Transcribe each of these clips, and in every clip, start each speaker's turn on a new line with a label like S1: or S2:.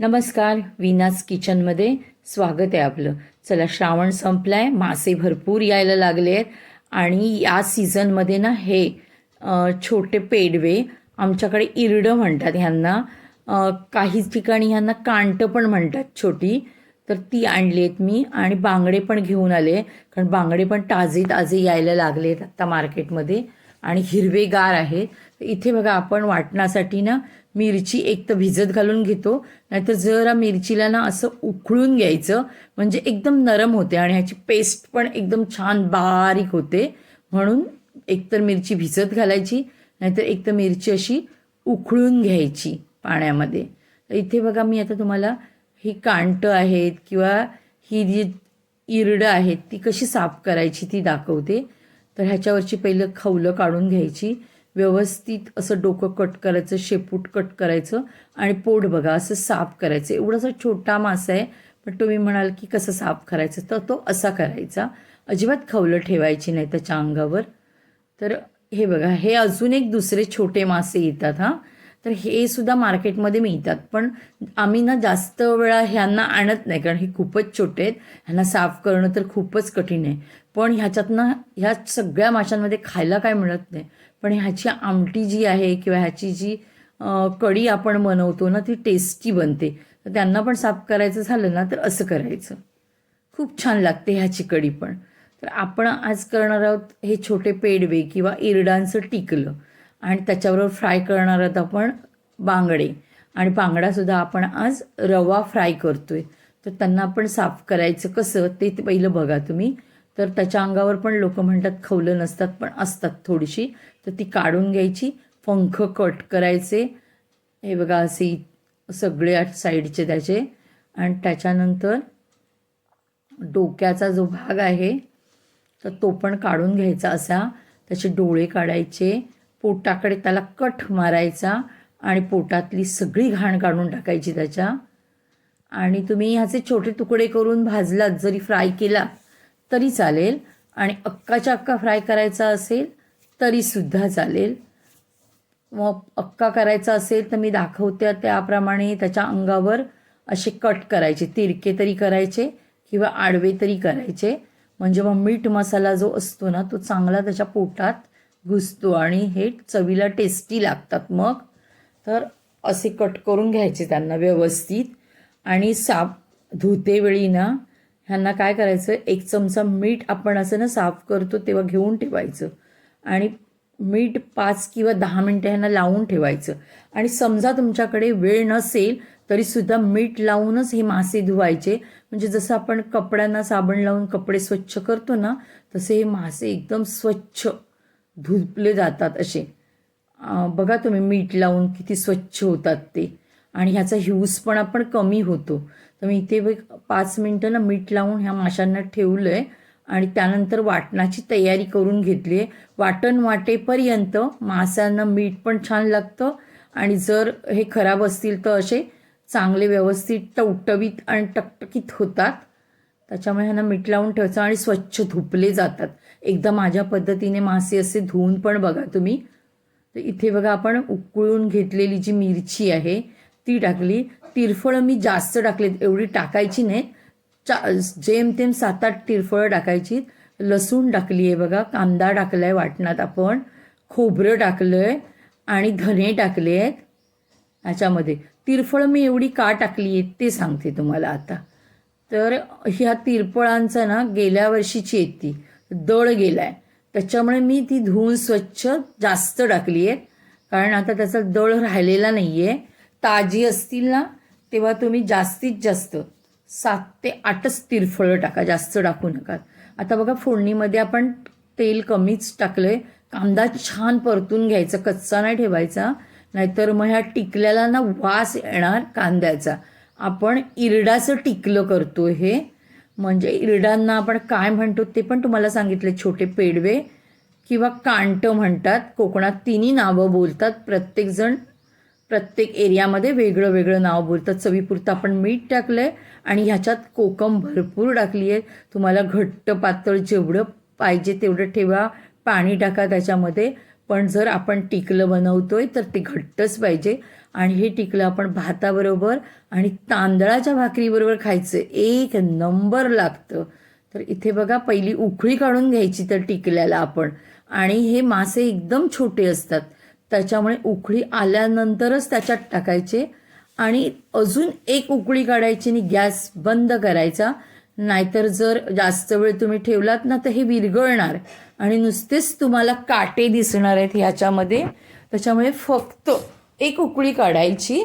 S1: नमस्कार विनास किचनमध्ये स्वागत आहे आपलं. चला श्रावण संपलाय मासे भरपूर यायला लागले आहेत. आणि या सीझनमध्ये ना हे छोटे पेडवे आमच्याकडे इरडं म्हणतात ह्यांना. काही ठिकाणी ह्यांना कांटं पण म्हणतात छोटी. तर ती आणली आहेत मी आणि बांगडे पण घेऊन आले कारण बांगडे पण ताजे ताजे यायला लागले आहेत आत्ता मार्केटमध्ये. आणि हिरवेगार आहेत. तर इथे बघा आपण वाटण्यासाठी ना मिरची एक तर भिजत घालून घेतो नाहीतर जरा मिरचीला ना असं उकळून घ्यायचं म्हणजे एकदम नरम होते आणि ह्याची पेस्ट पण एकदम छान बारीक होते. म्हणून एकतर मिरची भिजत घालायची नाहीतर एक तर मिरची अशी उकळून घ्यायची पाण्यामध्ये. तर इथे बघा मी आता तुम्हाला ही कांटं आहेत किंवा ही जी इरडं आहेत ती कशी साफ करायची ती दाखवते. तर ह्याच्यावरची पहिलं खवलं काढून घ्यायची. व्यवस्थित असं डोकं कट करायचं शेपूट कट करायचं आणि पोट बघा असं साफ करायचं. एवढासा छोटा मासा आहे पण तुम्ही म्हणाल की कसं साफ करायचं? तर तो असा करायचा. अजिबात खवलं ठेवायची नाही त्याच्या अंगावर. तर हे बघा हे अजून एक दुसरे छोटे मासे येतात हां. तर हे सुद्धा मार्केटमध्ये मिळतात पण आम्ही ना जास्त वेळा ह्यांना आणत नाही कारण हे खूपच छोटे आहेत. ह्यांना साफ करणं तर खूपच कठीण आहे. पण ह्याच्यातनं ह्या सगळ्या माशांमध्ये खायला काय मिळत नाही? पण ह्याची आमटी जी आहे किंवा ह्याची जी कढी आपण बनवतो ना ती टेस्टी बनते. तर त्यांना पण साफ करायचं झालं ना तर असं करायचं. खूप छान लागते ह्याची कढी पण. तर आपण आज करणार आहोत हे छोटे पेडवे किंवा इरडांचं टिकलं. आणि त्याच्याबरोबर फ्राय करणार आहोत आपण बांगडे. आणि बांगडासुद्धा आपण आज रवा फ्राय करतो आहे तर त्यांना आपण साफ करायचं कसं ते पहिलं बघा तुम्ही. तर त्याच्या अंगावर पण लोक म्हणतात खवलं नसतात पण असतात थोडीशी. तर ती काढून घ्यायची पंख कट करायचे. हे बघा असे सगळे साईडचे त्याचे. आणि त्याच्यानंतर डोक्याचा जो भाग आहे तर तो पण काढून घ्यायचा असा. त्याचे डोळे काढायचे पोटाकडे त्याला कट मारायचा आणि पोटातली सगळी घाण काढून टाकायची त्याच्या. आणि तुम्ही ह्याचे छोटे तुकडे करून भाजलात जरी फ्राय केला तरी चालेल. आणि अक्काच्या अक्का फ्राय करायचा असेल तरीसुद्धा चालेल. मग अक्का करायचा असेल तर मी दाखवते त्याप्रमाणे त्याच्या अंगावर असे कट करायचे तिरके तरी करायचे किंवा आडवे तरी करायचे. म्हणजे मग मीठ मसाला जो असतो ना तो चांगला त्याच्या पोटात घुसतो आणि हे चवीला टेस्टी लागतात मग. तर असे कट करून घ्यायचे त्यांना व्यवस्थित. आणि साफ धुतेवेळी ना ह्यांना काय करायचं एक चमचा मीठ आपण असं ना साफ करतो तेव्हा घेऊन ठेवायचं. आणि मीठ पाच किंवा दहा मिनटं ह्यांना लावून ठेवायचं. आणि समजा तुमच्याकडे वेळ नसेल तरीसुद्धा मीठ लावूनच हे मासे धुवायचे. म्हणजे जसं आपण कपड्यांना साबण लावून कपडे स्वच्छ करतो ना तसे हे मासे एकदम स्वच्छ धुतले जातात असे. बघा तुम्ही मीठ लावून किती स्वच्छ होतात ते. आणि ह्याचा ह्यूजपणा पण कमी होतो. तर मी इथे पाच मिनटं ना मीठ लावून ह्या माशांना ठेवलं आहे आणि त्यानंतर वाटणाची तयारी करून घेतली आहे. वाटण वाटेपर्यंत माशांना मीठ पण छान लागतं आणि जर हे खराब असतील तर असे चांगले व्यवस्थित टवटवीत आणि टकटकीत होतात. त्याच्यामुळे ह्यांना मीठ लावून ठेवायचं आणि स्वच्छ धुपले जातात. एकदा माझ्या पद्धतीने मासे असे धुवून पण बघा तुम्ही. तर इथे बघा आपण उकळून घेतलेली जी मिरची आहे ती टाकली. तिरफळं मी जास्त टाकलेत एवढी टाकायची नाही. चा जेमतेम सात आठ तिरफळं टाकायची. लसूण टाकली आहे बघा कांदा टाकला आहे वाटणात आपण. खोबरं टाकलं आहे आणि धने टाकले आहेत ह्याच्यामध्ये तिरफळं मी एवढी का टाकली आहेत ते सांगते तुम्हाला आता. तर ह्या तिरफळांचा ना गेल्या वर्षीची आहेत ती. दळ गेला आहे त्याच्यामुळे मी ती धुवून स्वच्छ जास्त टाकली आहेत कारण आता त्याचा दळ राहिलेला नाही आहे ताजी असतील ना तेव्हा तुम्ही जास्तीत जास्त सात ते आठच तिरफळं टाका जास्त टाकू नका. आता बघा फोडणीमध्ये आपण तेल कमीच टाकलं आहे कांदा छान परतून घ्यायचा कच्चा नाही ठेवायचा. नाहीतर मग ह्या टिकल्याला ना वास येणार कांद्याचा. आपण इरडाचं टिकलं करतो हे. म्हणजे इरडांना आपण काय म्हणतो ते पण तुम्हाला सांगितले छोटे पेडवे किंवा कांटं म्हणतात. कोकणात तिन्ही नावं बोलतात. प्रत्येकजण प्रत्येक एरियामध्ये वेगळं वेगळं नाव बोलतात. चवीपुरतं आपण मीठ टाकलं आहे आणि ह्याच्यात कोकम भरपूर टाकली आहे तुम्हाला घट्ट पातळ जेवढं पाहिजे तेवढं ठेवा. पाणी टाका त्याच्यामध्ये. पण जर आपण टिकलं बनवतोय तर ते घट्टच पाहिजे. आणि हे टिकलं आपण भाताबरोबर आणि तांदळाच्या भाकरीबरोबर खायचं. एक नंबर लागतं. तर इथे बघा पहिली उखळी काढून घ्यायची तर टिकल्याला आपण. आणि हे मासे एकदम छोटे असतात. त्याच्यामुळे उकळी आल्यानंतरच त्याच्यात टाकायचे आणि अजून एक उकळी काढायची आणि गॅस बंद करायचा. नाहीतर जर जास्त वेळ तुम्ही ठेवलात ना तर हे विरघळणार आणि नुसतेच तुम्हाला काटे दिसणार आहेत ह्याच्यामध्ये. त्याच्यामुळे फक्त एक उकळी काढायची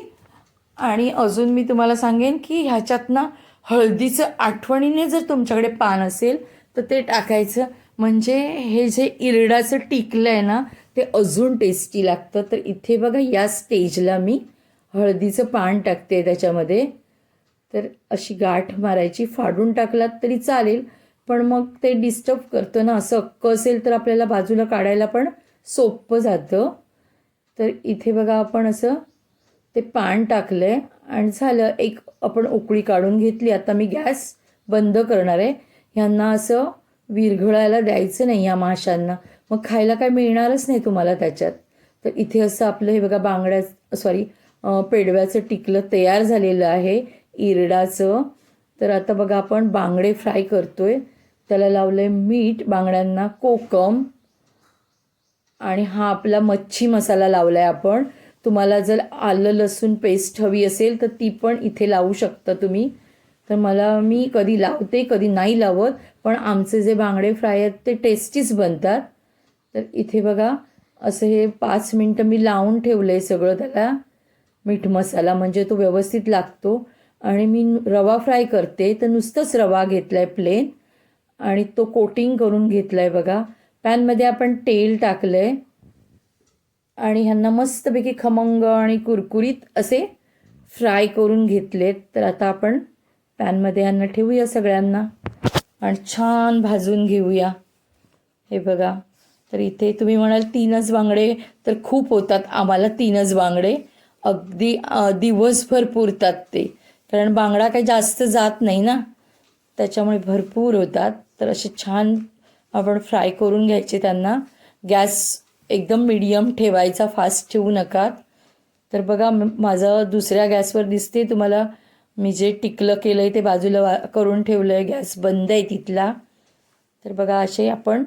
S1: आणि अजून मी तुम्हाला सांगेन की ह्याच्यात ना हळदीचं आठवणीने जर तुमच्याकडे पान असेल तर ते टाकायचं. म्हणजे हे जे इरडाचं टिकलं आहे ना ते अजून टेस्टी लागतं. तर इथे बघा या स्टेजला मी हळदीचं पान टाकते त्याच्यामध्ये. तर अशी गाठ मारायची फाडून टाकलात तरी चालेल पण मग ते डिस्टर्ब करतं ना असं अक्क असेल तर आपल्याला बाजूला काढायला पण सोपं जातं. तर इथे बघा आपण असं ते पान टाकलं आहे आणि झालं एक आपण उकळी काढून घेतली. आता मी गॅस बंद करणार आहे. ह्यांना असं विरघळायला द्यायचं नाही या माशांना. मग खायला काय मिळणारच नाही तुम्हाला त्याच्यात. तर इथे असं आपलं हे बघा बांगड्या सॉरी पेडव्याचं टिकलं तयार झालेलं आहे इरडाचं. तर आता बघा आपण बांगडे फ्राय करतोय. त्याला लावलं आहे मीठ बांगड्यांना कोकम. आणि हा आपला मच्छी मसाला लावला आहे आपण. तुम्हाला जर आलं लसूण पेस्ट हवी असेल तर ती पण इथे लावू शकता तुम्ही. तर मला मी कधी लावते कधी नाही लावत. पण आमचे जे बांगडे फ्राय आहेत ते टेस्टीच बनतात. तर इथे बघा असं हे पाच मिनटं मी लावून ठेवलं आहे सगळं त्याला. मीठ मसाला म्हणजे तो व्यवस्थित लागतो. आणि मी रवा फ्राय करते तर नुसतंच रवा घेतला आहे प्लेन आणि तो कोटिंग करून घेतला आहे बघा. पॅनमध्ये आपण तेल टाकलं आहे आणि ह्यांना मस्तपैकी खमंग आणि कुरकुरीत असे फ्राय करून घेतलेत. तर आता आपण पॅनमध्ये ह्यांना ठेवूया सगळ्यांना. आणि छान भाजून घेऊया. हे बघा. तर इथे तुम्ही म्हणाल तीनच बांगडे तर खूप होतात आम्हाला तीनच बांगडे अगदी दिवसभर पुरतात ते. कारण बांगडा काही जास्त जात नाही ना. त्याच्यामुळे भरपूर होतात. तर असे छान आपण फ्राय करून घ्यायचे त्यांना. गॅस एकदम मिडियम ठेवायचा फास्ट ठेवू नका. तर बघा माझं दुसऱ्या गॅसवर दिसते. तुम्हाला मी जे टिकलं केलं आहे ते बाजूला वा करून ठेवलं आहे गॅस बंद आहे तिथला. तर बघा असे आपण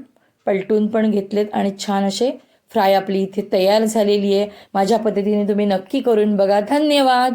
S1: पलटून पण घेतलेत आणि छान असे फ्राय आपली इथे तयार झालेली आहे. माझ्या पद्धतीने तुम्ही नक्की करून बघा. धन्यवाद.